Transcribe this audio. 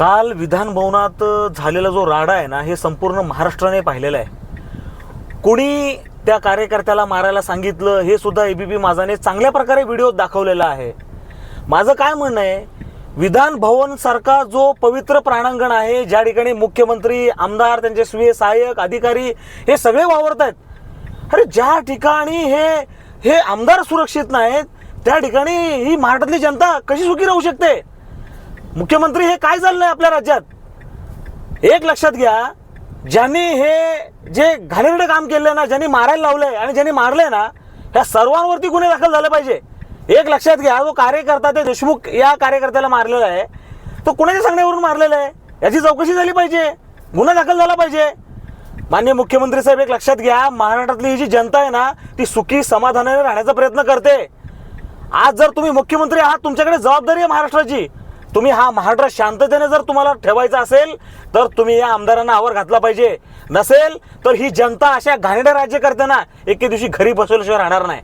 काल विधान भवनात झालेला जो राडा आहे ना हे संपूर्ण महाराष्ट्राने पाहिलेला आहे. कोणी त्या कार्यकर्त्याला मारायला सांगितलं हे सुद्धा एबीपी माझाने चांगल्या प्रकारे व्हिडिओ दाखवलेला आहे. माझं काय म्हणणं आहे विधान भवन सारखा जो पवित्र प्राणांगण आहे ज्या ठिकाणी मुख्यमंत्री आमदार त्यांचे स्वीय सहाय्यक अधिकारी हे सगळे वावरत आहेत. अरे ज्या ठिकाणी हे हे आमदार सुरक्षित नाहीत त्या ठिकाणी ही महाराष्ट्रातली जनता कशी सुखी राहू शकते? मुख्यमंत्री हे काय चाललंय आपल्या राज्यात? एक लक्षात घ्या ज्यांनी हे जे घाणेरडं काम केलंय ना ज्यांनी मारायला लावलंय आणि ज्यांनी मारलंय ना ह्या सर्वांवरती गुन्हे दाखल झाले पाहिजे. एक लक्षात घ्या जो कार्यकर्ता ते देशमुख या कार्यकर्त्याला मारलेला आहे तो कुणाच्या सांगण्यावरून मारलेला आहे? याची चौकशी झाली पाहिजे. गुन्हा दाखल झाला पाहिजे. मान्य मुख्यमंत्री साहेब एक लक्षात घ्या महाराष्ट्रातली ही जी जनता आहे ना ती सुखी समाधानाने राहण्याचा प्रयत्न करते. आज जर तुम्ही मुख्यमंत्री आहात तुमच्याकडे जबाबदारी आहे महाराष्ट्राची. तुम्ही हा महाराष्ट्र शांततेने जर तुम्हाला ठेवायचा असेल तर तुम्ही या आमदारांना आवर घातला पाहिजे. नसेल तर ही जनता अशा घाणेरड्या राज्यकर्त्यांना एके दिवशी घरी बसवल्याशिवाय राहणार नाही.